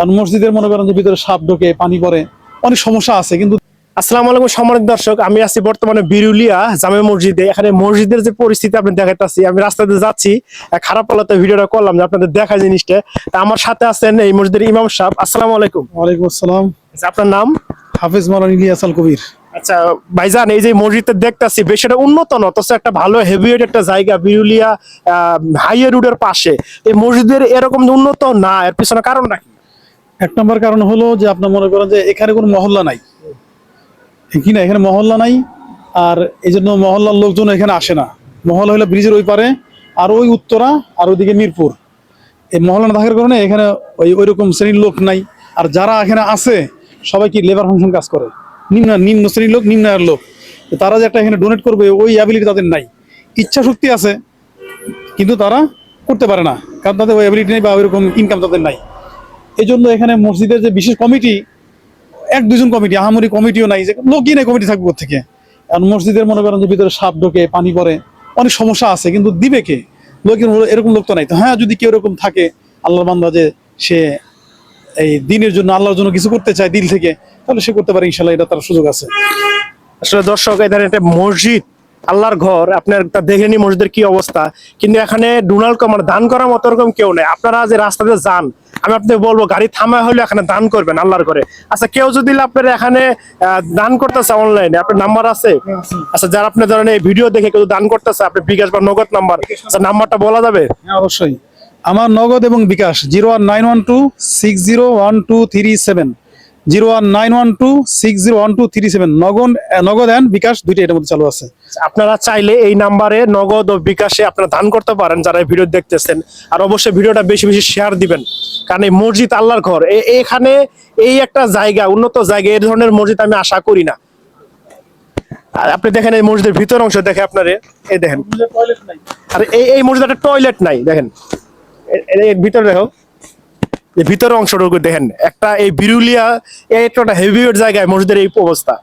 আর মসজিদের মনে করেন যে ভিতরে সাপ ঢোকে পানি পড়ে অনেক সমস্যা আছে কিন্তু আসসালামু আলাইকুম সম্মানিত দর্শক আমি আছি বর্তমানে বিরুলিয়া জামে মসজিদে। এখানে মসজিদের যে পরিস্থিতি আপনি দেখাইতেছি আমি রাস্তাতে যাচ্ছি খারাপ পালাতে ভিডিওটা করলাম যে আপনাদের দেখা জিনিসটা। তা আমার সাথে আছেন এই মসজিদের ইমাম সাহেব আসসালামু আলাইকুম। ওয়ালাইকুম আসসালাম। আপনার নাম? হাফিজ মালান ইলিয়াস আল কবির। আচ্ছা ভাইজান এই যে মসজিদটা দেখতাছি বেশ এটা উন্নত না অথচ একটা ভালো হেভিওয়েট একটা জায়গা বিরুলিয়া হাইওয়ে রোডের পাশে। এই মসজিদের এরকম উন্নত না এর পিছনে কারণ নাকি এক নম্বর কারণ হলো যে আপনার মনে করেন যে এখানে কোনো মহল্লা নাই। কি না, এখানে মহল্লা নাই, আর এই জন্য মহল্লার লোকজন এখানে আসে না। মহল্লা হলো ব্রিজের ওই পারে, আর ওই উত্তরা, আর ওইদিকে মিরপুর। এই মহল্লা না থাকার কারণে এখানে ওই ওই রকম শ্রেণির লোক নাই, আর যারা এখানে আছে, সবাই কি লেবার ফাংশন কাজ করে? নিম্ন নিম্ন শ্রেণির লোক, নিম্ন লোক। তারা যে একটা এখানে ডোনেট করবে, ওই অ্যাবিলিটি তাদের নাই। ইচ্ছা শক্তি আছে, কিন্তু তারা করতে পারে না, কারণ তাদের ওই অ্যাবিলিটি নেই বা ওইরকম ইনকাম তাদের নাই। এই জন্য এখানে মসজিদের যে বিশেষ কমিটি, এক দুজন কমিটি, আহামরি কমিটিও নাই, যে লোকই নেই, কমিটি থাকবে থেকে। আর মসজিদের মনে করেন যে ভিতরে সাপ ঢোকে, পানি পড়ে, অনেক সমস্যা আছে, কিন্তু দিবে কে? লোকের এরকম লোক তো নাই। তো হ্যাঁ যদি কেউ এরকম থাকে, আল্লাহর বান্দা যে সে এই দিনের জন্য আল্লাহর জন্য কিছু করতে চায় দিল থেকে, তাহলে সে করতে পারে ইনশাল্লাহ এটা তার সুযোগ আছে। আসলে দর্শক এখানে একটা মসজিদ আল্লাহর ঘর, আপনার দেখে নি মসজিদের কি অবস্থা? কিন্তু এখানে ডোনাল্ড কমার দান করার মতো এরকম কেউ নেই। আপনারা যে রাস্তাতে যান, আমি আপনাদের বলব, গাড়ি থামা হলে এখানে দান করবেন আল্লাহর ঘরে। আচ্ছা কেউ যদি আপনার এখানে দান করতেছে অনলাইনে আপনার নাম্বার আছে? আচ্ছা যারা আপনার ধরেন এই ভিডিও দেখে কেউ দান করতেছে, আপনি বিকাশ বা নগদ নাম্বার আচ্ছা নাম্বারটা বলা যাবে? হ্যাঁ অবশ্যই। আমার নগদ এবং bKash zero one nine one two six zero one two three seven zero one nine one two six zero one two three seven. Nagad Nagad and বিকাশ দুইটা এটার মধ্যে চালু আছে। আপনারা চাইলে এই নাম্বারে নগদ ও বিকাশে আপনারা দান করতে পারেন যারা ভিডিও দেখতেছেন। আর অবশ্যই ভিডিওটা বেশি বেশি শেয়ার দিবেন। কারণ এই মসজিদ আল্লাহর ঘর এখানে এই একটা জায়গা, উন্নত জায়গা, এই ধরনের মসজিদ আমি আশা করি না। আপনি দেখেন এই মসজিদের ভিতর অংশ, দেখে আপনারে, এই দেখেন। আর, এই এই মসজিদে একটা টয়লেট নাই, দেখেন। এর ভিতরে দেখো। ভিতরের অংশটুকু দেখেন একটা এই বিরুলিয়া একটা হেভিওয়েট জায়গায় মসজিদের এই অবস্থা।